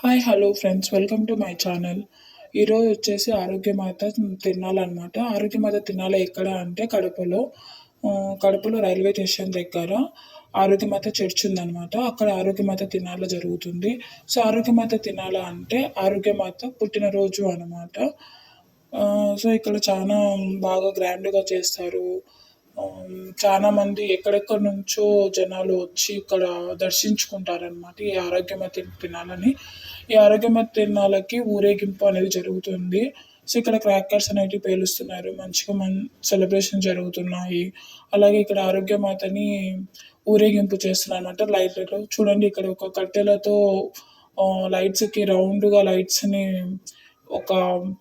Hi hello friends welcome to my channel ఈరోజు వచ్చేసి ఆరోగ్యమాత తినాలన్నమాట. ఆరోగ్యమాత తినాలి ఎక్కడ అంటే కడపలో. కడుపులో కడపలో రైల్వే స్టేషన్ దగ్గర ఆరోగ్యమాత చర్చ్ ఉందన్నమాట. అక్కడ ఆరోగ్యమాత తినాల జరుగుతుంది. సో ఆరోగ్యమాత తినాల అంటే ఆరోగ్యమాత పుట్టినరోజు అనమాట సో ఇక్కడ చాలా బాగా గ్రాండ్గా చేస్తారు. చాలా మంది ఎక్కడెక్కడి నుంచో జనాలు వచ్చి ఇక్కడ దర్శించుకుంటారనమాట ఈ ఆరోగ్యమతి తినాలని. ఈ ఆరోగ్యమతి తినాలకి ఊరేగింపు అనేది జరుగుతుంది. సో ఇక్కడ క్రాకర్స్ అనేటివి పేలుస్తున్నారు. మంచిగా మన్ సెలబ్రేషన్ జరుగుతున్నాయి. అలాగే ఇక్కడ ఆరోగ్యమాతని ఊరేగింపు చేస్తున్నారు అనమాట లైట్లతో చూడండి ఇక్కడ ఒక కట్టెలతో లైట్స్కి రౌండ్గా లైట్స్ని ఒక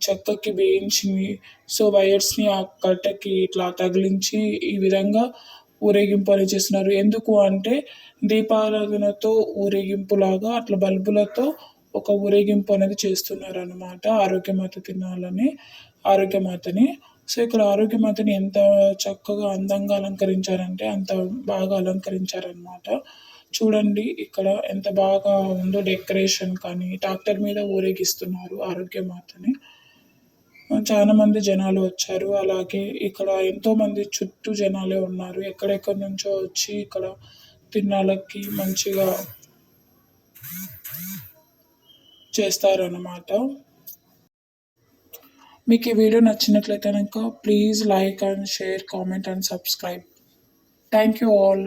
చెక్కకి వేయించి సో వైర్స్ని ఆ కట్టకి ఇట్లా తగిలించి ఈ విధంగా ఊరేగింపు అనేది చేస్తున్నారు. ఎందుకు అంటే దీపారాధనతో ఊరేగింపులాగా అట్లా బల్బులతో ఒక ఊరేగింపు అనేది చేస్తున్నారు అనమాట ఆరోగ్యమాత తినాలని ఆరోగ్యమాతని. సో ఇక్కడ ఆరోగ్యమాతని ఎంత చక్కగా అందంగా అలంకరించారంటే అంత బాగా అలంకరించారనమాట చూడండి ఇక్కడ ఎంత బాగా ఉందో డెకరేషన్ కానీ ట్రాక్టర్ మీద ఊరేగిస్తున్నారు ఆరోగ్యమాతని చాలా మంది జనాలు వచ్చారు. అలాగే ఇక్కడ ఎంతో మంది చుట్టూ జనాలే ఉన్నారు. ఎక్కడెక్కడి నుంచో వచ్చి ఇక్కడ తిన్నాళ్ళకి మంచిగా చేస్తారన్నమాట. మీకు ఈ వీడియో నచ్చినట్లయితే కనుక please like and share comment and subscribe. Thank you all.